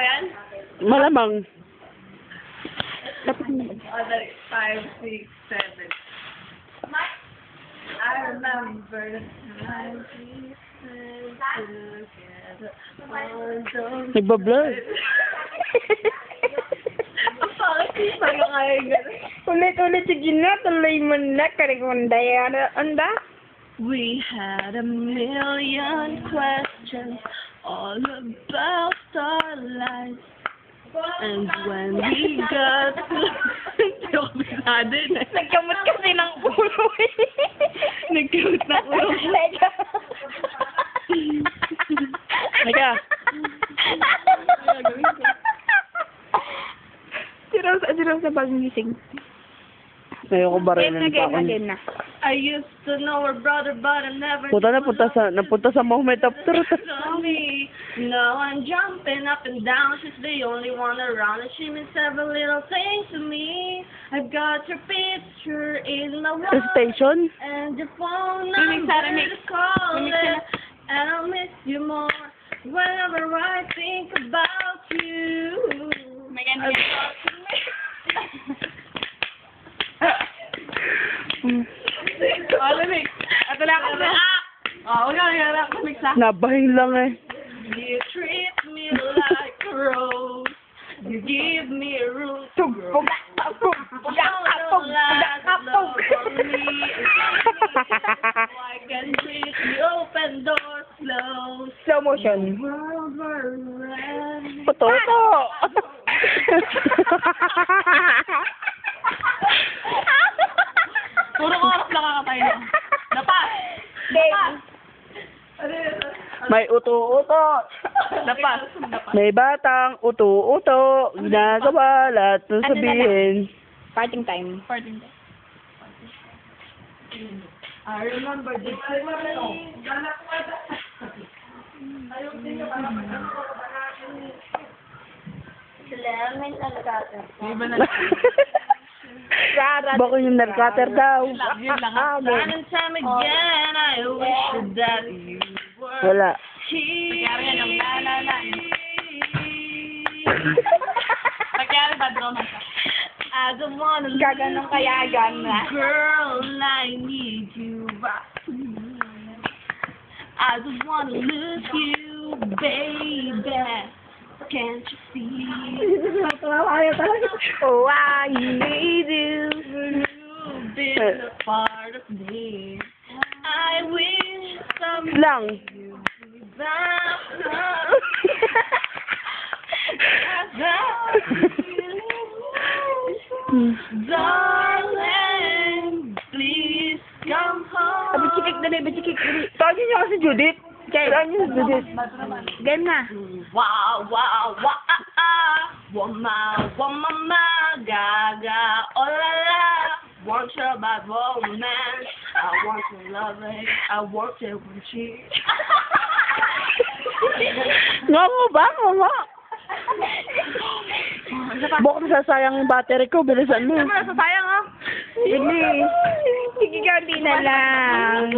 ba yan? Malamang. Dapat dali. Five, six, seven. I remember the time we spent together on those... nagbablur. Ang pangit yung sayo kaya. Ulit-ulit sige na, tuloy mo na, karikunda yan. Anda? We had a million questions all about our lives. And when we got Hindi ako bisado na. Nagkamot kasi ng ulo eh. Nagkamot ng ulo. Halika. Si Rose, si Rose na pagising. Ayoko ba rin Game na, ng game na, game na. I used to know her brother, but I never Punta na, punta sa, napunta sa after. Tell me, no, I'm jumping up and down. She's the only one around, and she means every little thing to me. I've got your picture in my Sa wall, station? and your phone number to call it, and I'll miss you more whenever I think about you. May I've ganyan. got to Hmm. Oh, remix. Ito lang kasi. Oh, wala nga lang. Remix ah. Nabahing lang eh. You treat me like a rose. You give me a room to grow. I can treat the open doors closed. Slow motion. World were around. Puto-to. Puro oras nakakatay na. Dapat! Game. May uto-uto. Dapat. May batang uto-uto. Ginagawa lahat ng Ano sabihin. Parting time. Pardon. I remember the time. Salamin alagata. Iba na. Bako yung narcutter daw. Yun lang, lang. Ah. Time and time again, I wish that you were Wala. yan ang la, la, ba, drama ka? I don't wanna lose Gaganong kaya yan na. you, girl, I need you right I don't wanna lose you, baby. Can't you see? Oh, I need you. You've been a part of me. I wish someday Lang. Darling, please come home. Abitsikik dali, abitsikik dali. Tawagin niyo kasi Judith. Judith. Game na. Wow, wow, wow, ah, ah. Wama, wama, ma, gaga, oh la la. Want your bad romance. I want your loving. I want your. Nga mo ba? Nga nga. Baka masasayang yung battery ko. Bilisan mo. Ano, sayang ah. Sige. Sige, gabi na lang.